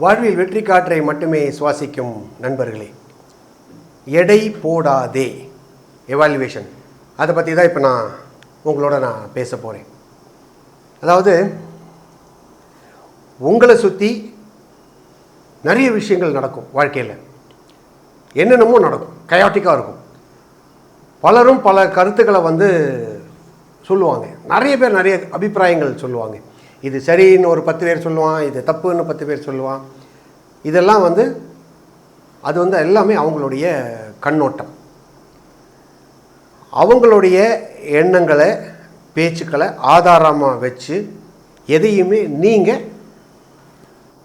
வாழ்வில் வெற்றி காற்றை மட்டுமே சுவாசிக்கும் நண்பர்களே. எடை போடாதே. எவால்யூவேஷன் அதை பற்றி தான் இப்போ நான் உங்களோட நான் பேச போகிறேன் அதாவது உங்களை சுற்றி நிறைய விஷயங்கள் நடக்கும் வாழ்க்கையில். என்னென்னமோ நடக்கும். கயாட்டிக்காக இருக்கும். பலரும் பல கருத்துக்களை வந்து சொல்லுவாங்க. நிறைய பேர் நிறைய அபிப்பிராயங்கள் சொல்லுவாங்க. இது சரின்னு ஒரு பத்து பேர் சொல்லுவான் இது தப்புன்னு பத்து பேர் சொல்லுவான். இதெல்லாம் வந்து அது வந்து எல்லாமே அவங்களுடைய கண்ணோட்டம். அவங்களுடைய எண்ணங்களை பேச்சுக்களை ஆதாரமாக வச்சு எதையுமே நீங்கள்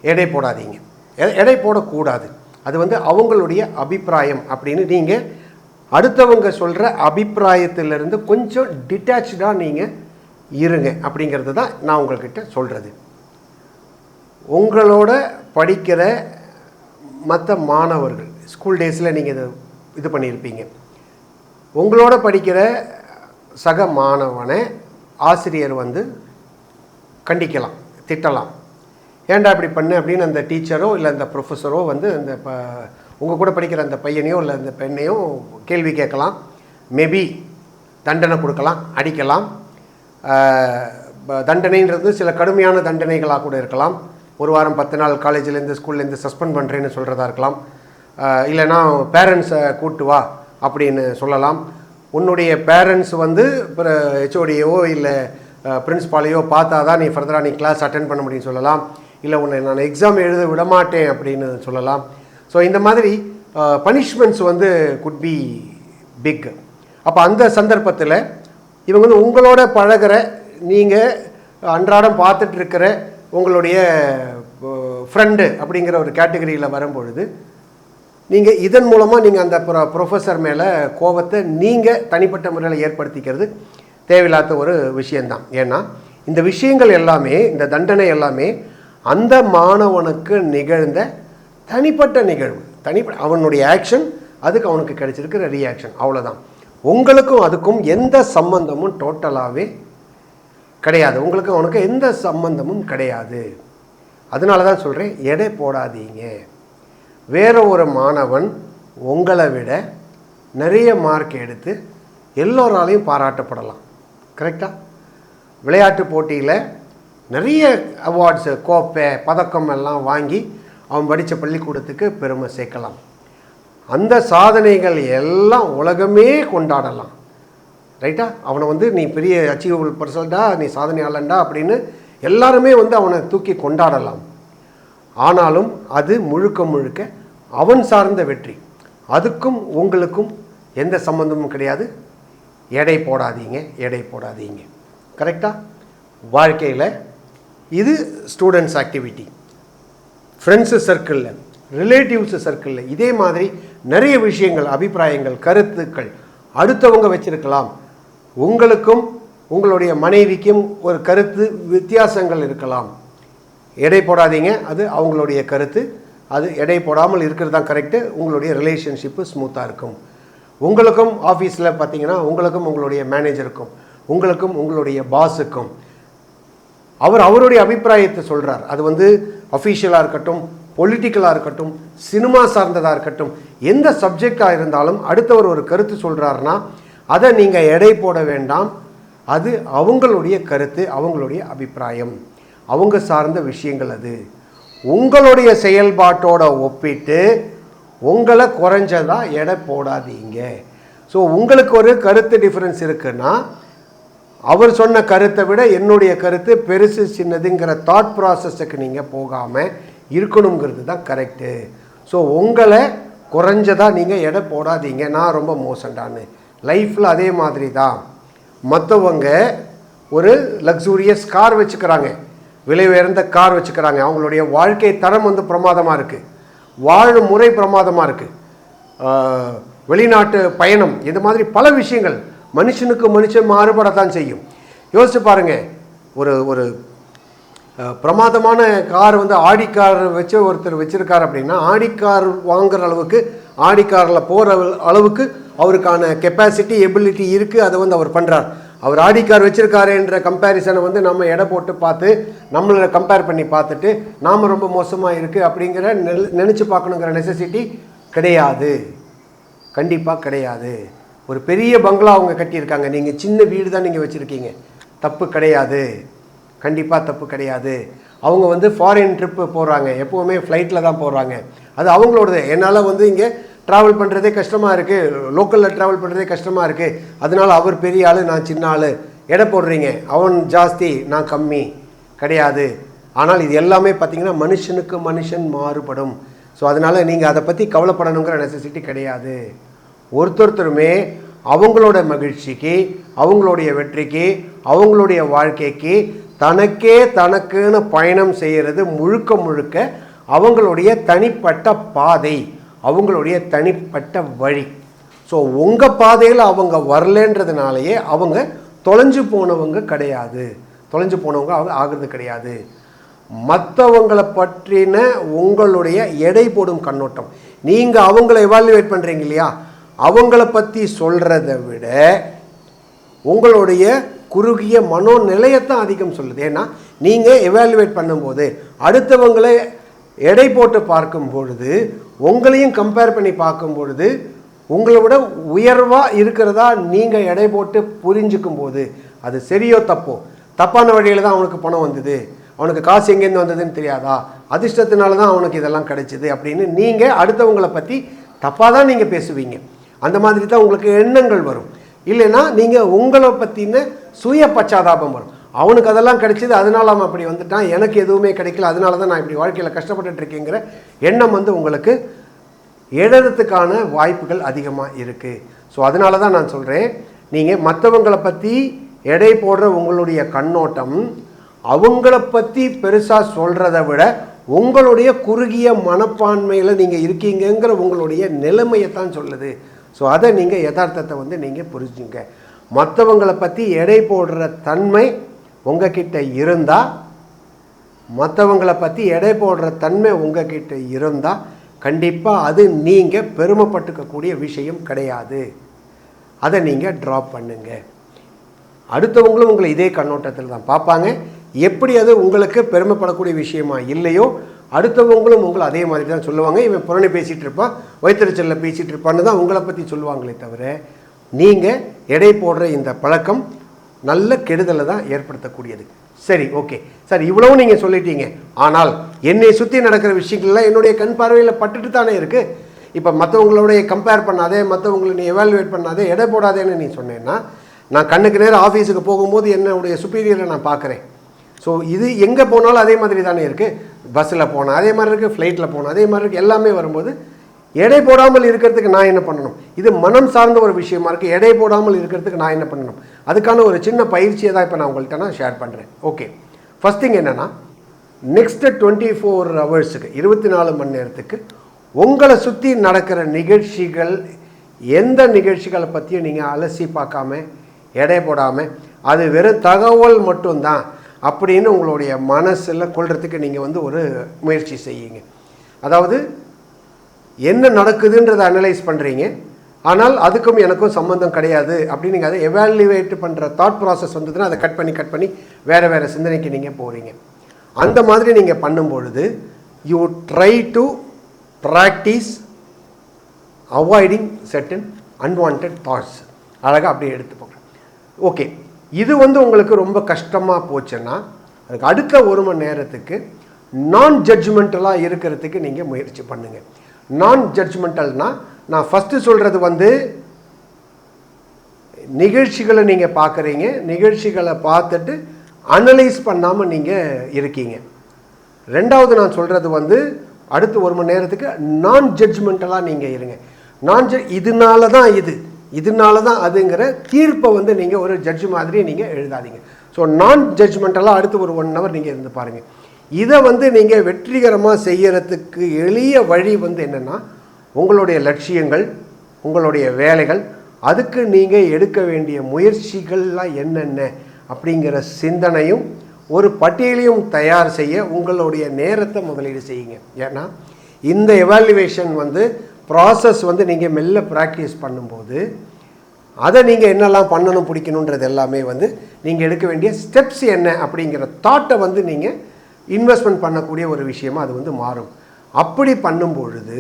எடை போடாதீங்க. எடை போடக்கூடாது. அது வந்து அவங்களுடைய அபிப்பிராயம் அப்படின்னு நீங்கள் அடுத்தவங்க சொல்கிற அபிப்பிராயத்திலிருந்து கொஞ்சம் டிட்டாச்சாக நீங்கள் இருங்க அப்படிங்கிறது தான் நான் உங்கள்கிட்ட சொல்கிறது உங்களோட படிக்கிற மற்ற மாணவர்கள் ஸ்கூல் டேஸில் நீங்கள் இது இது பண்ணியிருப்பீங்க. உங்களோட படிக்கிற சக மாணவனை ஆசிரியர் வந்து கண்டிக்கலாம் திட்டலாம். ஏன்டா இப்படி பண்ணு அப்படின்னு அந்த டீச்சரோ இல்லை அந்த ப்ரொஃபஸரோ வந்து அந்த ப உங்கள் கூட படிக்கிற அந்த பையனையோ இல்லை அந்த பெண்ணையோ கேள்வி கேட்கலாம். மேபி தண்டனை கொடுக்கலாம் அடிக்கலாம். தண்டனைன்றது சில கடுமையான தண்டனைகளாக கூட இருக்கலாம். ஒரு வாரம் பத்து நாள் காலேஜ்லேருந்து ஸ்கூல்லேருந்து சஸ்பெண்ட் பண்ணுறேன்னு சொல்கிறதா இருக்கலாம். இல்லைனா பேரண்ட்ஸை கூட்டு வா அப்படின்னு சொல்லலாம். உன்னுடைய பேரண்ட்ஸ் வந்து ஹெச்ஓடியோ இல்லை பிரின்ஸ்பாலையோ பார்த்தா தான் நீ ஃபர்தராக நீ கிளாஸ் அட்டன் பண்ண முடியும் சொல்லலாம். இல்லை உன்னை நான் எக்ஸாம் எழுத விடமாட்டேன் அப்படின்னு சொல்லலாம். ஸோ இந்த மாதிரி பனிஷ்மெண்ட்ஸ் வந்து குட் பி பிக் அப்போ அந்த சந்தர்ப்பத்தில் இவங்க வந்து உங்களோட பழகுற நீங்கள் அன்றாடம் பார்த்துட்ருக்கிற உங்களுடைய ஃப்ரெண்டு அப்படிங்கிற ஒரு கேட்டகரியில் வரும்பொழுது நீங்கள் இதன் மூலமாக நீங்கள் அந்த ப்ரொ ப்ரொஃபஸர் மேலே கோபத்தை நீங்கள் தனிப்பட்ட முறையில் ஏற்படுத்திக்கிறது தேவையில்லாத ஒரு விஷயந்தான் ஏன்னா இந்த விஷயங்கள் எல்லாமே இந்த தண்டனை எல்லாமே அந்த மாணவனுக்கு நிகழ்ந்த தனிப்பட்ட நிகழ்வு. தனிப்பட்ட அவனுடைய ஆக்ஷன் அதுக்கு அவனுக்கு கிடைச்சிருக்கிற ரியாக்ஷன் அவ்வளோதான் உங்களுக்கும் அதுக்கும் எந்த சம்பந்தமும் டோட்டலாகவே கிடையாது. உங்களுக்கும் அவனுக்கு எந்த சம்பந்தமும் கிடையாது. அதனால தான் சொல்கிறேன் எடை போடாதீங்க. வேறு ஒரு மாணவன் உங்களை விட நிறைய மார்க் எடுத்து எல்லோராலையும் பாராட்டப்படலாம். கரெக்டாக விளையாட்டு போட்டியில் நிறைய அவார்ட்ஸு கோப்பை பதக்கம் எல்லாம் வாங்கி அவன் படித்த பள்ளிக்கூடத்துக்கு பெருமை சேர்க்கலாம். அந்த சாதனைகள் எல்லாம் உலகமே கொண்டாடலாம். ரைட்டா? அவனை வந்து நீ பெரிய அச்சீவபிள் பர்சன்டா நீ சாதனையாளன்டா அப்படின்னு எல்லாருமே வந்து அவனை தூக்கி கொண்டாடலாம். ஆனாலும் அது முழுக்க முழுக்க அவன் சார்ந்த வெற்றி. அதுக்கும் உங்களுக்கும் எந்த சம்பந்தமும் கிடையாது. எடை போடாதீங்க எடை போடாதீங்க. கரெக்டாக வாழ்க்கையில் இது ஸ்டூடெண்ட்ஸ் ஆக்டிவிட்டி ஃப்ரெண்ட்ஸு சர்க்கிளில் ரிலேட்டிவ்ஸு சர்க்கிளில் இதே மாதிரி நிறைய விஷயங்கள் அபிப்பிராயங்கள் கருத்துக்கள் அடுத்தவங்க வச்சிருக்கலாம். உங்களுக்கும் உங்களுடைய மனைவிக்கும் ஒரு கருத்து வித்தியாசங்கள் இருக்கலாம். எடை போடாதீங்க அது அவங்களுடைய கருத்து. அது எடை போடாமல் இருக்கிறது தான் கரெக்டு உங்களுடைய ரிலேஷன்ஷிப்பு ஸ்மூத்தாக இருக்கும். உங்களுக்கும் ஆஃபீஸில் பார்த்தீங்கன்னா உங்களுக்கும் உங்களுடைய மேனேஜருக்கும் உங்களுக்கும் உங்களுடைய பாஸுக்கும் அவர் அவருடைய அபிப்பிராயத்தை சொல்கிறார் அது வந்து அஃபீஷியலாக இருக்கட்டும் பொலிட்டிக்கலாக இருக்கட்டும் சினிமா சார்ந்ததாக இருக்கட்டும் எந்த சப்ஜெக்டாக இருந்தாலும் அடுத்தவர் ஒரு கருத்து சொல்கிறாருன்னா அதை நீங்கள் எடை போட வேண்டாம். அது அவங்களுடைய கருத்து அவங்களுடைய அபிப்பிராயம். அவங்க சார்ந்த விஷயங்கள் அது. உங்களுடைய செயல்பாட்டோட ஒப்பிட்டு உங்களை குறைஞ்சதாக எடை போடாதீங்க. ஸோ உங்களுக்கு ஒரு கருத்து டிஃப்ரென்ஸ் இருக்குன்னா அவர் சொன்ன கருத்தை விட என்னுடைய கருத்து பெருசு சின்னதுங்கிற தாட் ப்ராசஸுக்கு நீங்கள் போகாமல் இருக்கணுங்கிறது தான் கரெக்டு ஸோ உங்களை குறைஞ்சதாக நீங்கள் எடை போடாதீங்க. நான் ரொம்ப மோசண்டான்னு. லைஃப்பில் அதே மாதிரி தான். மற்றவங்க ஒரு லக்ஸூரியஸ் கார் வச்சுக்கிறாங்க. விலை உயர்ந்த கார் வச்சுக்கிறாங்க. அவங்களுடைய வாழ்க்கை தரம் வந்து பிரமாதமாக இருக்குது வாழும் முறை பிரமாதமாக இருக்குது வெளிநாட்டு பயணம் இது மாதிரி பல விஷயங்கள் மனுஷனுக்கு மனுஷன் மாறுபடத்தான் செய்யும். யோசிச்சு பாருங்கள் ஒரு ஒரு பிரமாதமான கார் வந்து ஆடி கார் வச்சு ஒருத்தர் வச்சுருக்கார் அப்படின்னா ஆடி கார் வாங்குற அளவுக்கு ஆடி காரில் போகிற அளவுக்கு அவருக்கான கெப்பாசிட்டி எபிலிட்டி இருக்குது அதை வந்து அவர் பண்ணுறார் அவர் ஆடி கார் வச்சுருக்காருன்ற கம்பேரிசனை வந்து நம்ம எடை போட்டு பார்த்து நம்மளை கம்பேர் பண்ணி பார்த்துட்டு நாம் ரொம்ப மோசமாக இருக்குது அப்படிங்கிற நினச்சி பார்க்கணுங்கிற நெசசிட்டி கிடையாது. கண்டிப்பாக கிடையாது. ஒரு பெரிய பங்களா அவங்க கட்டியிருக்காங்க. நீங்கள் சின்ன வீடு தான் நீங்கள் வச்சுருக்கீங்க. தப்பு கிடையாது. கண்டிப்பாக தப்பு கிடையாது. அவங்க வந்து ஃபாரின் ட்ரிப்பு போகிறாங்க எப்போவுமே ஃப்ளைட்டில் தான் போகிறாங்க அது அவங்களோடது. என்னால் வந்து இங்கே ட்ராவல் பண்ணுறதே கஷ்டமாக இருக்குது லோக்கலில் ட்ராவல் பண்ணுறதே கஷ்டமாக இருக்குது அதனால் அவர் பெரிய ஆள் நான் சின்ன ஆள். எடை போடுறீங்க. அவன் ஜாஸ்தி நான் கம்மி. கிடையாது. ஆனால் இது எல்லாமே பார்த்தீங்கன்னா மனுஷனுக்கு மனுஷன் மாறுபடும். ஸோ அதனால் நீங்கள் அதை பற்றி கவலைப்படணுங்கிற நெசசிட்டி கிடையாது. ஒருத்தொருத்தருமே அவங்களோட மகிழ்ச்சிக்கு அவங்களுடைய வெற்றிக்கு அவங்களுடைய வாழ்க்கைக்கு தனக்கே தனக்குன்னு பயணம் செய்கிறது முழுக்க முழுக்க அவங்களுடைய தனிப்பட்ட பாதை அவங்களுடைய தனிப்பட்ட வழி. ஸோ உங்கள் பாதையில் அவங்க வரலன்றதுனாலேயே அவங்க தொலைஞ்சு போனவங்க கிடையாது. தொலைஞ்சு போனவங்க அவங்க ஆகிறது கிடையாது. மற்றவங்களை பற்றின உங்களுடைய எடை போடும் கண்ணோட்டம். நீங்கள் அவங்கள எவாலுவேட் பண்ணுறீங்க இல்லையா? அவங்கள பற்றி சொல்கிறத விட உங்களுடைய குறுகிய மனோநிலையத்தான் அதிகம் சொல்லுது. ஏன்னா நீங்கள் எவாலுவேட் பண்ணும்போது அடுத்தவங்களை எடை போட்டு பார்க்கும் பொழுது உங்களையும் கம்பேர் பண்ணி பார்க்கும் பொழுது உங்களை விட உயர்வாக இருக்கிறதா நீங்கள் எடை போட்டு புரிஞ்சுக்கும் போது அது சரியோ தப்போ? தப்பான வழியில் தான் அவனுக்கு பணம் வந்தது. அவனுக்கு காசு எங்கேருந்து வந்ததுன்னு தெரியாதா? அதிர்ஷ்டத்தினால தான் அவனுக்கு இதெல்லாம் கிடைச்சிது அப்படின்னு நீங்கள் அடுத்தவங்களை பற்றி தப்பாக தான் நீங்கள் பேசுவீங்க. அந்த மாதிரி தான் உங்களுக்கு எண்ணங்கள் வரும். இல்லைன்னா நீங்கள் உங்களை பற்றின சுய பச்சாதாபம் வரும். அவனுக்கு அதெல்லாம் கிடைச்சிது அதனால அவன் அப்படி வந்துட்டான். எனக்கு எதுவுமே கிடைக்கல அதனால தான் நான் இப்படி வாழ்க்கையில் கஷ்டப்பட்டுட்டு இருக்கேங்கிற எண்ணம் வந்து உங்களுக்கு எழறதுக்கான வாய்ப்புகள் அதிகமாக இருக்குது ஸோ அதனால தான் நான் சொல்கிறேன் நீங்கள் மற்றவங்களை பற்றி எடை போடுற உங்களுடைய கண்ணோட்டம் அவங்கள பற்றி பெருசாக சொல்கிறத விட உங்களுடைய குறுகிய மனப்பான்மையில் நீங்கள் இருக்கீங்கங்கிற உங்களுடைய நிலைமையை தான் சொல்லுது. ஸோ அதை நீங்கள் யதார்த்தத்தை வந்து நீங்கள் புரிஞ்சுங்க. மற்றவங்களை பற்றி எடை போடுற தன்மை உங்ககிட்ட இருந்தால் மற்றவங்களை பற்றி எடை போடுற தன்மை உங்ககிட்ட இருந்தால் கண்டிப்பாக அது நீங்கள் பெருமைப்பட்டுக்கக்கூடிய விஷயம் கிடையாது. அதை நீங்கள் ட்ராப் பண்ணுங்க. அடுத்தவங்களும் உங்களை இதே கண்ணோட்டத்தில் தான் பார்ப்பாங்க. எப்படி அது உங்களுக்கு பெருமைப்படக்கூடிய விஷயமா இல்லையோ அடுத்தவங்களும் உங்களை அதே மாதிரி தான் சொல்லுவாங்க. இவன் புறணி பேசிகிட்டு இருப்பான் வயிற்றுச்சலில் பேசிகிட்டு இருப்பான்னு தான் உங்களை பற்றி சொல்லுவாங்களே தவிர நீங்கள் எடை போடுற இந்த பழக்கம் நல்ல கெடுதலை தான் ஏற்படுத்தக்கூடியது. சரி ஓகே. சார் இவ்வளவும் நீங்கள் சொல்லிட்டீங்க. ஆனால் என்னை சுற்றி நடக்கிற விஷயங்கள்லாம் என்னுடைய கண் பார்வையில் பட்டுட்டு தானே இருக்குது இப்போ மற்றவங்களுடைய கம்பேர் பண்ணாதே மற்றவங்களை நீ எவாலுவேட் பண்ணாதே எடை போடாதேன்னு நீ சொன்னேன்னா நான் கண்ணுக்கு நேரம் ஆஃபீஸுக்கு போகும்போது என்னுடைய சுப்பீரியரை நான் பார்க்குறேன். ஸோ இது எங்கே போனாலும் அதே மாதிரி தானே இருக்குது பஸ்ஸில் போனால் அதே மாதிரி இருக்குது ஃப்ளைட்டில் போனால் அதே மாதிரி இருக்குது எல்லாமே வரும்போது எடை போடாமல் இருக்கிறதுக்கு நான் என்ன பண்ணணும்? இது மனம் சார்ந்த ஒரு விஷயமா இருக்குது எடை போடாமல் இருக்கிறதுக்கு நான் என்ன பண்ணணும்? அதுக்கான ஒரு சின்ன பயிற்சியை தான் இப்போ நான் உங்கள்கிட்ட நான் ஷேர் பண்ணுறேன் ஓகே ஃபஸ்ட் திங் என்னென்னா நெக்ஸ்ட்டு டுவெண்ட்டி ஃபோர் ஹவர்ஸுக்கு இருபத்தி நாலு மணி நேரத்துக்கு உங்களை சுற்றி நடக்கிற நிகழ்ச்சிகள் எந்த நிகழ்ச்சிகளை பற்றியும் நீங்கள் அலசி பார்க்காம எடை போடாமல் அது வெறும் தகவல் மட்டும்தான் அப்படின்னு உங்களுடைய மனசில் கொள்றதுக்கு நீங்கள் வந்து ஒரு முயற்சி செய்யுங்க. அதாவது என்ன நடக்குதுன்றதை அனலைஸ் பண்ணுறீங்க ஆனால் அதுக்கும் எனக்கும் சம்மந்தம் கிடையாது அப்படின்னு நீங்கள் அதை எவாலுவேட் பண்ணுற தாட் ப்ராசஸ் வந்ததுன்னா அதை கட் பண்ணி கட் பண்ணி வேறு வேறு சிந்தனைக்கு நீங்கள் போகிறீங்க அந்த மாதிரி நீங்கள் பண்ணும் பொழுது you try to practise avoiding certain unwanted thoughts அழகாக அப்படியே எடுத்துப்போங்க ஓகே இது வந்து உங்களுக்கு ரொம்ப கஷ்டமாக போச்சுன்னா அதுக்கு அடுத்த ஒரு மணி நேரத்துக்கு நான் ஜட்ஜ்மெண்டலாக இருக்கிறதுக்கு நீங்கள் முயற்சி பண்ணுங்கள் நான் ஜட்ஜ்மெண்டல்னால் நான் ஃபஸ்ட்டு சொல்கிறது வந்து நிகழ்ச்சிகளை நீங்கள் பார்க்குறீங்க. நிகழ்ச்சிகளை பார்த்துட்டு அனலைஸ் பண்ணாமல் நீங்கள் இருக்கீங்க. ரெண்டாவது நான் சொல்கிறது வந்து அடுத்து ஒரு மணி நேரத்துக்கு நான் ஜட்ஜ்மெண்டலாக நீங்கள் இருங்க. நான் ஜ இதனால தான் இது. இதனால தான் அதுங்கிற தீர்ப்பை வந்து நீங்கள் ஒரு ஜட்ஜ் மாதிரி நீங்கள் எழுதாதீங்க. ஸோ நான் ஜட்ஜ்மெண்டலாக அடுத்து ஒரு ஒன் ஹவர் நீங்கள் இருந்து பாருங்கள் இதை வந்து நீங்கள் வெற்றிகரமாக செய்கிறதுக்கு எளிய வழி வந்து என்னென்னா உங்களுடைய லட்சியங்கள் உங்களுடைய வேலைகள் அதுக்கு நீங்கள் எடுக்க வேண்டிய முயற்சிகள்லாம் என்னென்ன அப்படிங்கிற சிந்தனையும் ஒரு பட்டியலையும் தயார் செய்ய உங்களுடைய நேரத்தை முதலீடு செய்யுங்க. ஏன்னா இந்த எவாலுவேஷன் வந்து ப்ராசஸ் வந்து நீங்கள் மெல்ல ப்ராக்டிஸ் பண்ணும்போது அதை நீங்கள் என்னெல்லாம் பண்ணணும் பிடிக்கணுன்றது எல்லாமே வந்து நீங்கள் எடுக்க வேண்டிய ஸ்டெப்ஸ் என்ன அப்படிங்கிற தாட்டை வந்து நீங்கள் இன்வெஸ்ட்மெண்ட் பண்ணக்கூடிய ஒரு விஷயமா அது வந்து மாறும். அப்படி பண்ணும் பொழுது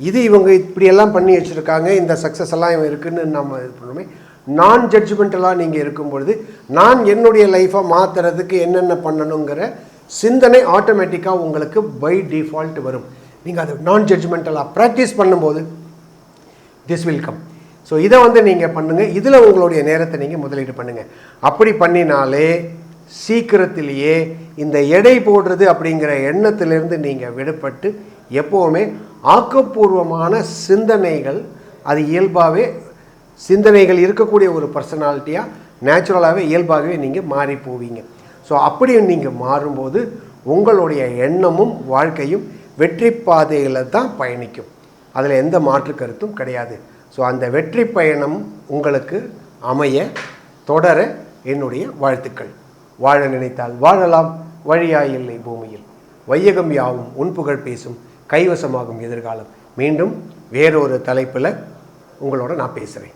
இது இவங்க இப்படியெல்லாம் பண்ணி வச்சுருக்காங்க இந்த சக்ஸஸ் எல்லாம் இவன் இருக்குன்னு நம்ம இது பண்ணுமே நான் ஜட்ஜ்மெண்டலாக நீங்கள் இருக்கும் பொழுது நான் என்னுடைய லைஃப்பை மாற்றுறதுக்கு என்னென்ன பண்ணணுங்கிற சிந்தனை ஆட்டோமேட்டிக்காக உங்களுக்கு பை டிஃபால்ட் வரும். நீங்கள் அது நான் ஜட்ஜ்மெண்டலாக ப்ராக்டிஸ் பண்ணும்போது திஸ் வில் கம் ஸோ இதை வந்து நீங்கள் பண்ணுங்கள் இதில் உங்களுடைய நேரத்தை நீங்கள் முதலீடு பண்ணுங்கள் அப்படி பண்ணினாலே சீக்கிரத்திலேயே இந்த எடை போடுறது அப்படிங்கிற எண்ணத்திலிருந்து நீங்கள் விடுபட்டு எப்போவுமே ஆக்கப்பூர்வமான சிந்தனைகள் அது இயல்பாகவே சிந்தனைகள் இருக்கக்கூடிய ஒரு பர்சனாலிட்டியாக நேச்சுரலாகவே இயல்பாகவே நீங்கள் மாறி போவீங்க. ஸோ அப்படி நீங்கள் மாறும்போது உங்களுடைய எண்ணமும் வாழ்க்கையும் வெற்றி பாதையில் தான் பயணிக்கும். அதில் எந்த மாற்று கருத்தும் கிடையாது. ஸோ அந்த வெற்றி பயணம் உங்களுக்கு அமைய தொடர என்னுடைய வாழ்த்துக்கள். வாழ நினைத்தால் வாழலாம். வழியாய் இல்லை பூமியில். வையகம் யாவும் உன் புகழ் பேசும் கைவசமாகும் எதிர்காலம். மீண்டும் வேறொரு தலைப்பில் உங்களோட நான் பேசுகிறேன்